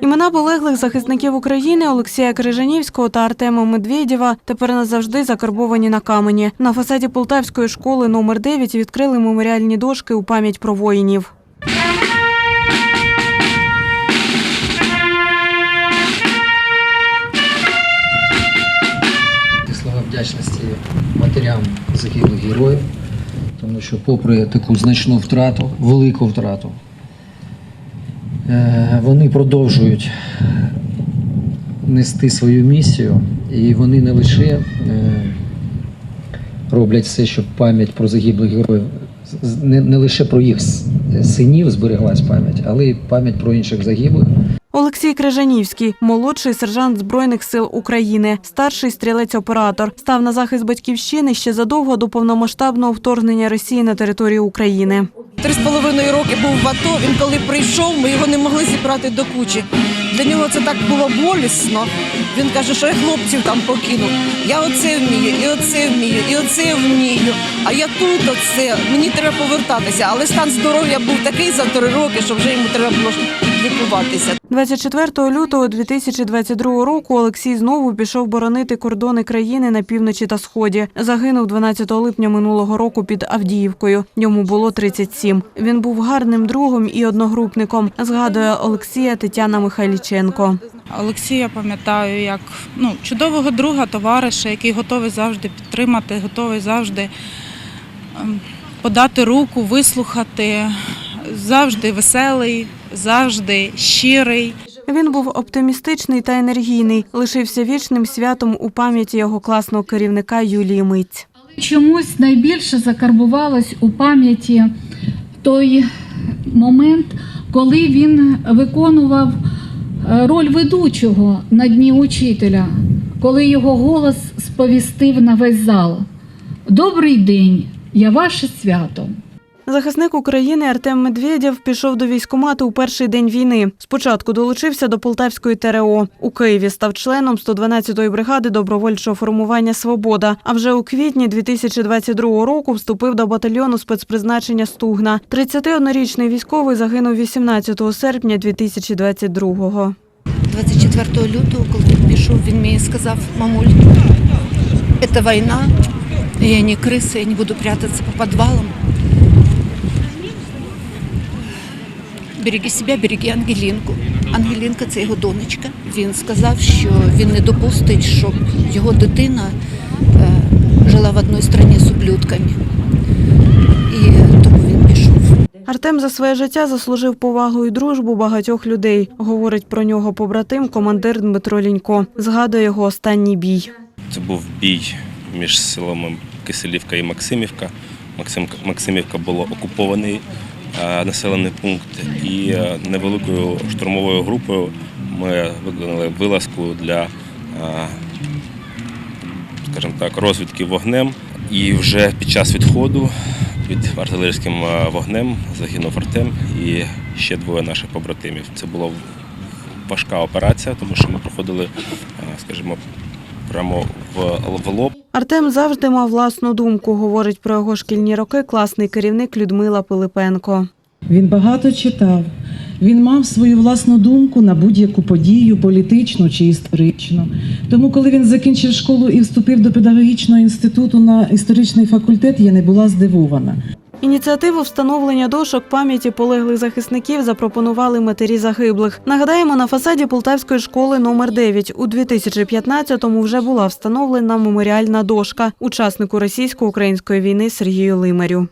Імена полеглих захисників України Олексія Крижанівського та Артема Медведєва тепер назавжди закарбовані на камені. На фасаді Полтавської школи номер 9 відкрили меморіальні дошки у пам'ять про воїнів. Слова вдячності матерям загиблих героїв, тому що, попри таку значну втрату, велику втрату, вони продовжують нести свою місію, і вони не лише е, роблять все, щоб пам'ять про загиблих героїв не, не лише про їх синів збереглась пам'ять, але й пам'ять про інших загиблих. Олексій Крижанівський, молодший сержант Збройних сил України, старший стрілець-оператор, став на захист батьківщини ще задовго до повномасштабного вторгнення Росії на територію України. Три з половиною роки був в АТО. Він коли прийшов, ми його не могли зібрати до кучі. Для нього це так було болісно. Він каже, що я хлопців там покинув. Я оце вмію, і оце вмію, і оце вмію. А я тут оце. Мені треба повертатися. Але стан здоров'я був такий за три роки, що вже йому треба було лікуватися. 24 лютого 2022 року Олексій знову пішов боронити кордони країни на півночі та сході. Загинув 12 липня минулого року під Авдіївкою. Йому було 37. Він був гарним другом і одногрупником. Згадує Олексія Тетяна Михайліченко. Олексія пам'ятаю як ну, чудового друга, товариша, який готовий завжди підтримати, готовий завжди ем, подати руку, вислухати, завжди веселий, завжди щирий. Він був оптимістичний та енергійний. Лишився вічним святом у пам'яті його класного керівника Юлії Миць. Чомусь найбільше закарбувалось у пам'яті той момент, коли він виконував роль ведучого на дні учителя, коли його голос сповістив на весь зал. Добрий день, я ваше свято. Захисник України Артем Медведєв пішов до військкомату у перший день війни. Спочатку долучився до Полтавської ТРО. У Києві став членом 112-ї бригади добровольчого формування Свобода. А вже у квітні 2022 року вступив до батальйону спецпризначення Стугна. 31-річний військовий загинув 18 серпня 2022-го. 24 лютого, коли він пішов, він мені сказав, мамуль, це війна, я не криса, я не буду прятатися по підвалам. Береги себе, береги Ангелінку. Ангелінка це його донечка. Він сказав, що він не допустить, щоб його дитина е, жила в одній країні з ублюдками. І тому він пішов. Артем за своє життя заслужив повагу і дружбу багатьох людей. Говорить про нього побратим, командир Дмитро Лінько. Згадує його останній бій. Це був бій між селами Киселівка і Максимівка. Максим, Максимівка було окупований е, населений пункт, і е, невеликою штурмовою групою ми виконали вилазку для, е, скажімо так, розвідки вогнем. І вже під час відходу під артилерійським вогнем загинув Артем і ще двоє наших побратимів. Це була важка операція, тому що ми проходили, скажімо, прямо в, в лоб. Артем завжди мав власну думку, говорить про його шкільні роки класний керівник Людмила Пилипенко. Він багато читав. Він мав свою власну думку на будь-яку подію, політичну чи історичну. Тому, коли він закінчив школу і вступив до педагогічного інституту на історичний факультет, я не була здивована. Ініціативу встановлення дошок пам'яті полеглих захисників запропонували матері загиблих. Нагадаємо, на фасаді Полтавської школи номер 9 у 2015-му вже була встановлена меморіальна дошка учаснику російсько-української війни Сергію Лимарю.